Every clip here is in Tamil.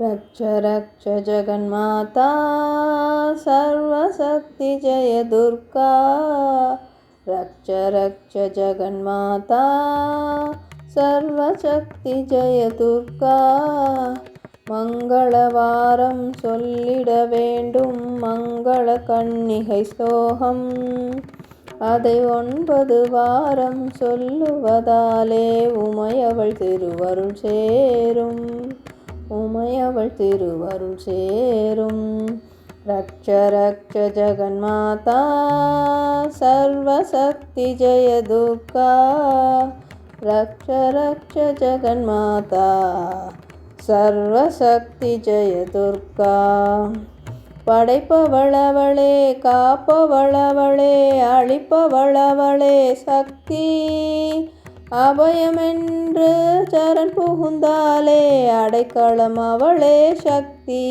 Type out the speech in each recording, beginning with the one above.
रक्ष रक्ष जगन्माता सर्वशक्ति जय दुर्गा रक्ष रक्ष जगन्माता சர்வசக்தி ஜெய துர்கா மங்களவாரம் சொல்லிட வேண்டும் மங்கள கன்னிகை ஸ்லோகம் அதை ஒன்பது வாரம் சொல்லுவதாலே உமையவள் திருவருள் சேரும் உமையவள் திருவருள் சேரும். ரக்ஷ ரக்ஷ ஜகன்மாதா சர்வசக்தி ஜெய துர்கா. ரக்ஷ ரக்ஷ ஜகன்மாதா சர்வசக்தி ஜெய துர்கா. படைப்பவளவளே காப்பவளவளே அழிப்பவளவளே சக்தி. அபயமென்று சரண் புகுந்தாலே அடைக்கலம் அவளே சக்தி.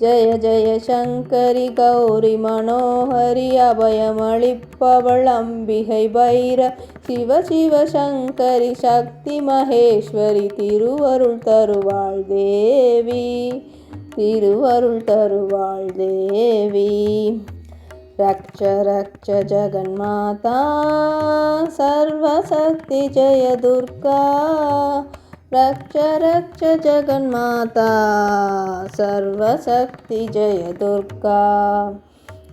ஜய ஜய சங்கரி கௌரி மனோஹரி அபயமளிப்பவள் அம்பிகை பைர சிவ சிவ சங்கரி சக்தி மகேஸ்வரி திருவருள் தருவாள் தேவி திருவருள் தருவாள் தேவி. रक्ष रक्ष जगन्माता सर्वशक्ति जय दुर्गा रक्ष रक्ष जगन्माता சர்வசக்தி ஜெய துர்கா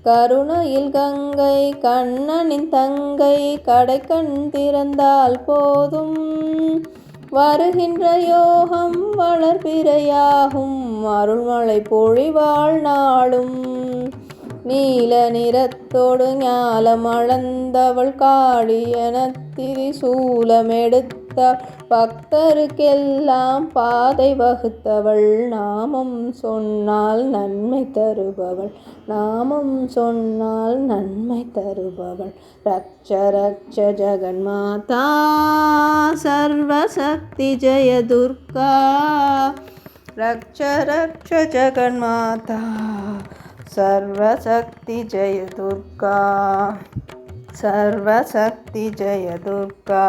கருணையில் கங்கை கண்ணனின் தங்கை கடை கண் திறந்தால் போதும் வருகின்ற யோகம் வளர்பிறையாகும் அருள்மலை பொழிவாள் நாளும் நீல நிறத்தோடு ஞாலம் அளந்தவள் காளியன திரிசூலமெடுத்த பக்தருக்கெல்லாம் பாதை வகுத்தவள். நாமம் சொன்னால் நன்மை தருபவள். நாமம் சொன்னால் நன்மை தருபவள். ரக்ஷ ரக்ஷ ஜகன்மாதா சர்வசக்தி ஜெய துர்கா. ரக்ஷ ரக்ஷ ஜகன்மாதா. सर्वशक्ति जय दुर्गा। सर्वशक्ति जय दुर्गा।